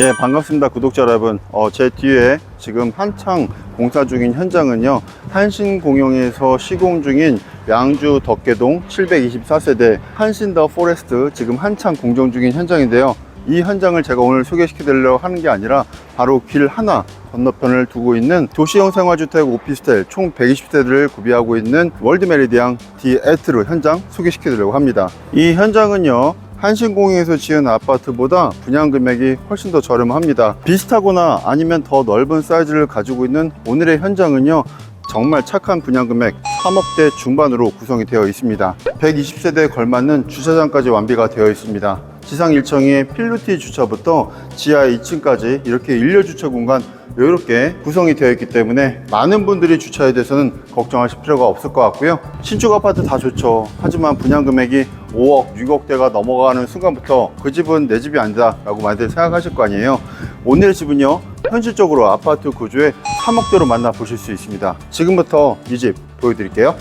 예, 반갑습니다. 구독자 여러분. 어, 제 뒤에 지금 한창 공사 중인 현장은요, 한신공영에서 시공 중인 양주 덕계동 724세대 한신 더 포레스트 지금 한창 공정 중인 현장인데요. 이 현장을 제가 오늘 소개시켜 드리려고 하는 게 아니라 바로 길 하나 건너편을 두고 있는 도시형 생활주택 오피스텔 총 120세대를 구비하고 있는 월드 메리디앙 디 에트르 현장 소개시켜 드리려고 합니다. 이 현장은요, 한신공항에서 지은 아파트보다 분양 금액이 훨씬 더 저렴합니다. 비슷하거나 아니면 더 넓은 사이즈를 가지고 있는 오늘의 현장은요. 정말 착한 분양 금액 3억대 중반으로 구성이 되어 있습니다. 120세대에 걸맞는 주차장까지 완비가 되어 있습니다. 지상 1층에 필루티 주차부터 지하 2층까지 이렇게 일렬 주차 공간 이렇게 구성이 되어 있기 때문에 많은 분들이 주차에 대해서는 걱정하실 필요가 없을 것 같고요. 신축 아파트 다 좋죠. 하지만 분양 금액이 5억, 6억대가 넘어가는 순간부터 그 집은 내 집이 아니다 라고 많이들 생각하실 거 아니에요. 오늘의 집은요, 현실적으로 아파트 구조에 3억대로 만나보실 수 있습니다. 지금부터 이 집 보여드릴게요.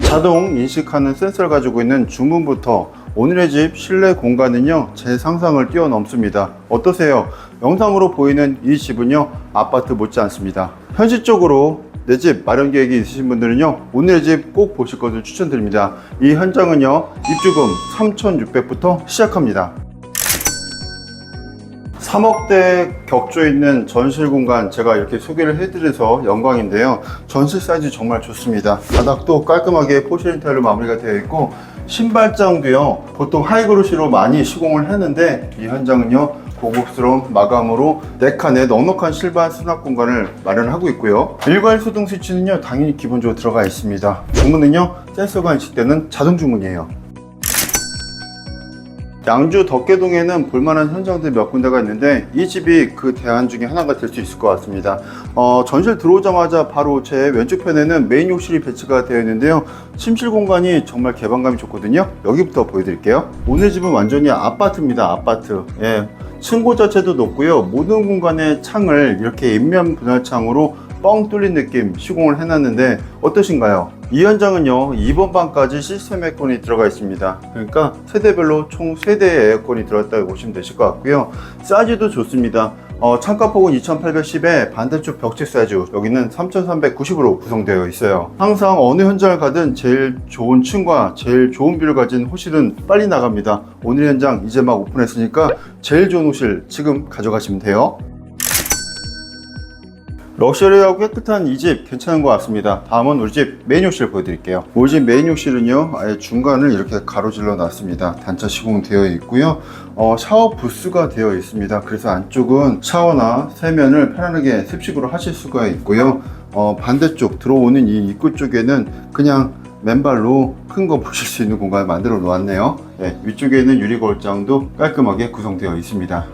자동 인식하는 센서를 가지고 있는 주문부터 오늘의 집 실내 공간은요 제 상상을 뛰어넘습니다 어떠세요 영상으로 보이는 이 집은요 아파트 못지 않습니다 현실적으로 내 집 마련 계획이 있으신 분들은요 오늘의 집 꼭 보실 것을 추천드립니다 이 현장은요 입주금 3,600부터 시작합니다 3억대 격조 있는 전실 공간 제가 이렇게 소개를 해드려서 영광인데요. 전실 사이즈 정말 좋습니다. 바닥도 깔끔하게 포시린 타일로 마무리가 되어 있고 신발장도요. 보통 하이그로시로 많이 시공을 했는데 이 현장은요. 고급스러운 마감으로 4칸의 넉넉한 실반 수납 공간을 마련하고 있고요. 일괄 수동 스위치는요. 당연히 기본적으로 들어가 있습니다. 주문은요. 센서가 인식되는 자동 주문이에요. 양주 덕계동에는 볼만한 현장들 몇 군데가 있는데 이 집이 그 대안 중에 하나가 될 수 있을 것 같습니다. 어, 전실 들어오자마자 바로 제 왼쪽 편에는 메인 욕실이 배치가 되어 있는데요. 침실 공간이 정말 개방감이 좋거든요. 여기부터 보여드릴게요. 오늘 집은 완전히 아파트입니다. 아파트. 예. 층고 자체도 높고요. 모든 공간에 창을 이렇게 인면 분할창으로 뻥 뚫린 느낌 시공을 해놨는데 어떠신가요? 이 현장은요 2번 방까지 시스템 에어컨이 들어가 있습니다. 그러니까 세대별로 총 3대의 에어컨이 들어갔다고 보시면 되실 것 같고요. 사이즈도 좋습니다. 어, 창가폭은 2810에 반대쪽 벽체 사이즈 여기는 3390으로 구성되어 있어요. 항상 어느 현장을 가든 제일 좋은 층과 제일 좋은 뷰를 가진 호실은 빨리 나갑니다. 오늘 현장 이제 막 오픈했으니까 제일 좋은 호실 지금 가져가시면 돼요 럭셔리하고 깨끗한 이 집 괜찮은 것 같습니다. 다음은 우리 집 메인 욕실 보여드릴게요. 우리 집 메인 욕실은요, 아예 중간을 이렇게 가로질러 놨습니다. 단차 시공되어 있고요. 어, 샤워 부스가 되어 있습니다. 그래서 안쪽은 샤워나 세면을 편안하게 습식으로 하실 수가 있고요. 어, 반대쪽 들어오는 이 입구 쪽에는 그냥 맨발로 큰 거 보실 수 있는 공간을 만들어 놓았네요. 네, 위쪽에는 유리 걸장도 깔끔하게 구성되어 있습니다.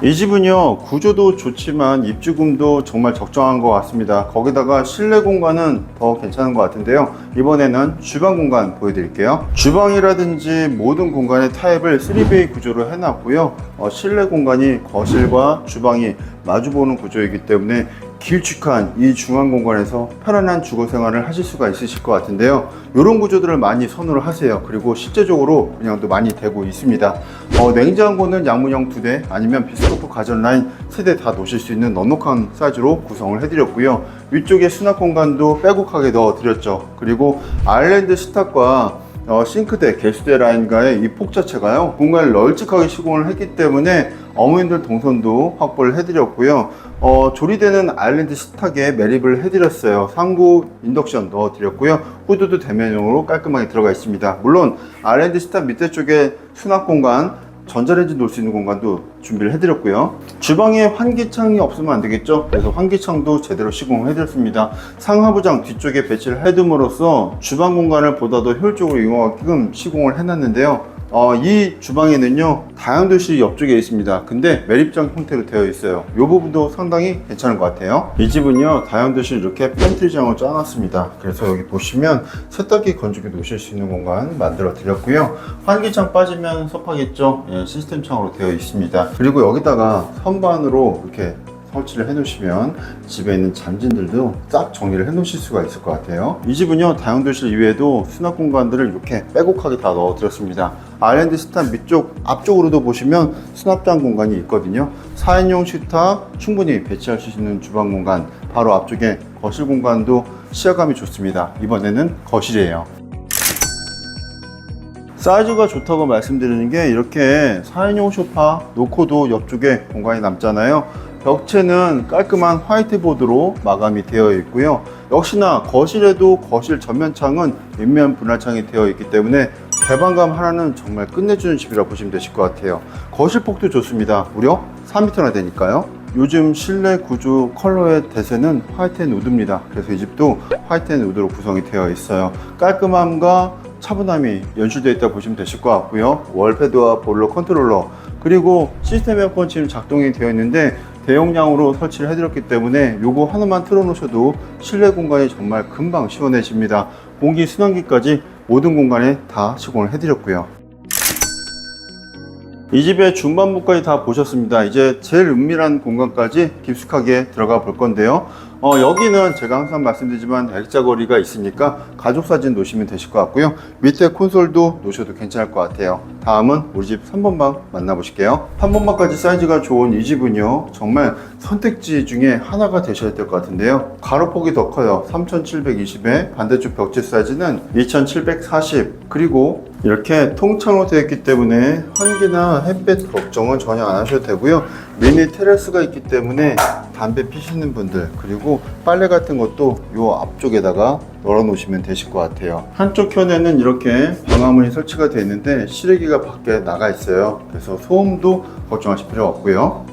이 집은요 구조도 좋지만 입주금도 정말 적정한 것 같습니다. 거기다가 실내 공간은 더 괜찮은 것 같은데요. 이번에는 주방 공간 보여드릴게요. 주방이라든지 모든 공간의 타입을 3베이 구조로 해놨고요. 어, 실내 공간이 거실과 주방이 마주보는 구조이기 때문에 길쭉한 이 중앙 공간에서 편안한 주거 생활을 하실 수가 있으실 것 같은데요. 이런 구조들을 많이 선호를 하세요. 그리고 실제적으로 분양도 많이 되고 있습니다. 어, 냉장고는 양문형 두대 아니면 비스코프 가전 라인 세대다 놓으실 수 있는 넉넉한 사이즈로 구성을 해드렸고요. 위쪽에 수납 공간도 빼곡하게 넣어드렸죠. 그리고 아일랜드 식탁과 어, 싱크대, 개수대 라인과의 이 폭 자체가요 공간을 널찍하게 시공을 했기 때문에 어머님들 동선도 확보를 해드렸고요 어, 조리대는 아일랜드 식탁에 매립을 해드렸어요 상부 인덕션 넣어드렸고요 후드도 대면형으로 깔끔하게 들어가 있습니다 물론 아일랜드 식탁 밑에 쪽에 수납 공간 전자레인지 놓을 수 있는 공간도 준비를 해드렸고요. 주방에 환기창이 없으면 안 되겠죠? 그래서 환기창도 제대로 시공을 해드렸습니다. 상하부장 뒤쪽에 배치를 해둠으로써 주방 공간을 보다 더 효율적으로 이용하게끔 시공을 해놨는데요. 어, 이 주방에는요 다용도실이 옆쪽에 있습니다. 근데 매립장 형태로 되어 있어요. 이 부분도 상당히 괜찮은 것 같아요. 이 집은요 다용도실 이렇게 팬트리장을 짜놨습니다. 그래서 여기 보시면 세탁기 건조기 놓으실 수 있는 공간 만들어 드렸고요. 환기창 빠지면 섭하겠죠? 예, 시스템 창으로 되어 있습니다. 그리고 여기다가 선반으로 이렇게 설치를 해 놓으시면 집에 있는 잔진들도 싹 정리를 해 놓으실 수가 있을 것 같아요. 이 집은요, 다용도실 이외에도 수납 공간들을 이렇게 빼곡하게 다 넣어 드렸습니다. 아일랜드 스탄 밑쪽 앞쪽으로도 보시면 수납장 공간이 있거든요. 4인용 식탁 충분히 배치할 수 있는 주방 공간, 바로 앞쪽에 거실 공간도 시야감이 좋습니다. 이번에는 거실이에요. 사이즈가 좋다고 말씀드리는 게 이렇게 4인용 소파 놓고도 옆쪽에 공간이 남잖아요. 벽체는 깔끔한 화이트보드로 마감이 되어 있고요. 역시나 거실에도 거실 전면창은 인면 분할창이 되어 있기 때문에 개방감 하나는 정말 끝내주는 집이라 보시면 되실 것 같아요. 거실 폭도 좋습니다. 무려 4m나 되니까요. 요즘 실내 구조 컬러의 대세는 화이트 앤 우드입니다. 그래서 이 집도 화이트 앤 우드로 구성이 되어 있어요. 깔끔함과 차분함이 연출되어 있다 보시면 되실 것 같고요. 월패드와 볼러 컨트롤러 그리고 시스템 에어컨 지금 작동이 되어 있는데 대용량으로 설치를 해드렸기 때문에 요거 하나만 틀어놓으셔도 실내 공간이 정말 금방 시원해집니다. 공기 순환기까지 모든 공간에 다 시공을 해드렸고요. 이 집의 중반부까지 다 보셨습니다. 이제 제일 은밀한 공간까지 깊숙하게 들어가 볼 건데요. 어, 여기는 제가 항상 말씀드리지만 액자 거리가 있으니까 가족 사진 놓으시면 되실 것 같고요. 밑에 콘솔도 놓으셔도 괜찮을 것 같아요. 다음은 우리 집 3번 방 만나보실게요. 3번 방까지 사이즈가 좋은 이 집은요. 정말 선택지 중에 하나가 되셔야 될 것 같은데요. 가로폭이 더 커요. 3720에 반대쪽 벽지 사이즈는 2740 그리고 이렇게 통창으로 되어 있기 때문에 환기나 햇볕 걱정은 전혀 안 하셔도 되고요. 미니 테라스가 있기 때문에 담배 피시는 분들 그리고 빨래 같은 것도 요 앞쪽에다가 널어 놓으시면 되실 것 같아요. 한쪽 현에는 이렇게 방화문이 설치가 되어 있는데 실외기가 밖에 나가 있어요. 그래서 소음도 걱정하실 필요 없고요.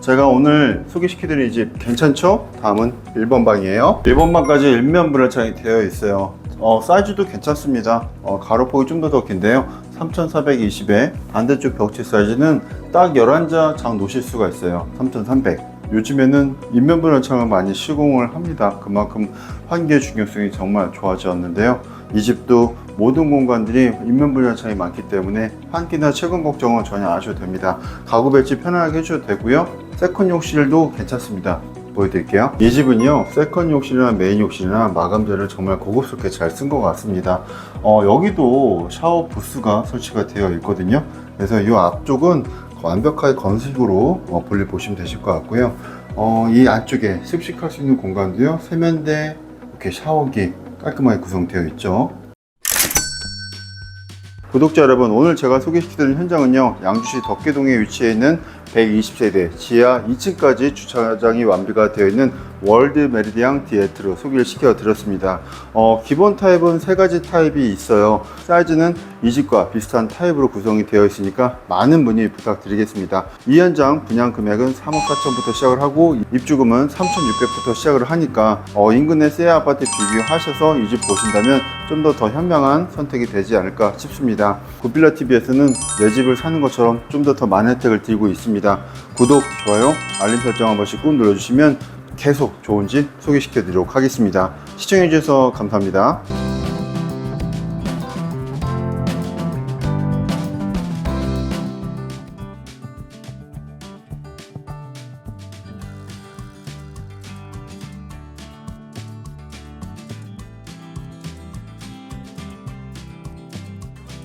제가 오늘 소개시켜드린 이 집 괜찮죠? 다음은 1번 방이에요. 1번 방까지 일면 분할창이 되어 있어요. 어, 사이즈도 괜찮습니다. 어, 가로폭이 좀 더 더 긴데요. 3420에 반대쪽 벽지 사이즈는 딱 11자 장 놓으실 수가 있어요. 3300. 요즘에는 인면 분할창을 많이 시공을 합니다. 그만큼 환기의 중요성이 정말 좋아졌는데요. 이 집도 모든 공간들이 인면 분할창이 많기 때문에 환기나 채광 걱정은 전혀 안 하셔도 됩니다. 가구 배치 편하게 해줘도 되고요. 세컨 욕실도 괜찮습니다. 보여드릴게요. 이 집은요, 세컨 욕실이나 메인 욕실이나 마감재를 정말 고급스럽게 잘 쓴 것 같습니다. 어, 여기도 샤워 부스가 설치가 되어 있거든요. 그래서 이 앞쪽은 완벽하게 건식으로 어, 볼일 보시면 되실 것 같고요. 어, 이 안쪽에 습식할 수 있는 공간도요, 세면대, 이렇게 샤워기 깔끔하게 구성되어 있죠. 구독자 여러분, 오늘 제가 소개시켜드린 현장은요, 양주시 덕계동에 위치해 있는 120세대 지하 2층까지 주차장이 완비가 되어 있는 월드 메리디앙 디에트로 소개를 시켜 드렸습니다. 어, 기본 타입은 세 가지 타입이 있어요. 사이즈는 이 집과 비슷한 타입으로 구성이 되어 있으니까 많은 문의 부탁드리겠습니다. 이 현장 분양 금액은 3억 4천부터 시작을 하고 입주금은 3,600부터 시작을 하니까 어, 인근의 새 아파트 비교하셔서 이 집 보신다면 좀 더 더 현명한 선택이 되지 않을까 싶습니다. 고빌라 TV에서는 내 집을 사는 것처럼 좀더더 많은 혜택을 드리고 있습니다. 구독, 좋아요, 알림 설정 한 번씩 꾹 눌러주시면 계속 좋은 집 소개시켜 드리도록 하겠습니다. 시청해 주셔서 감사합니다.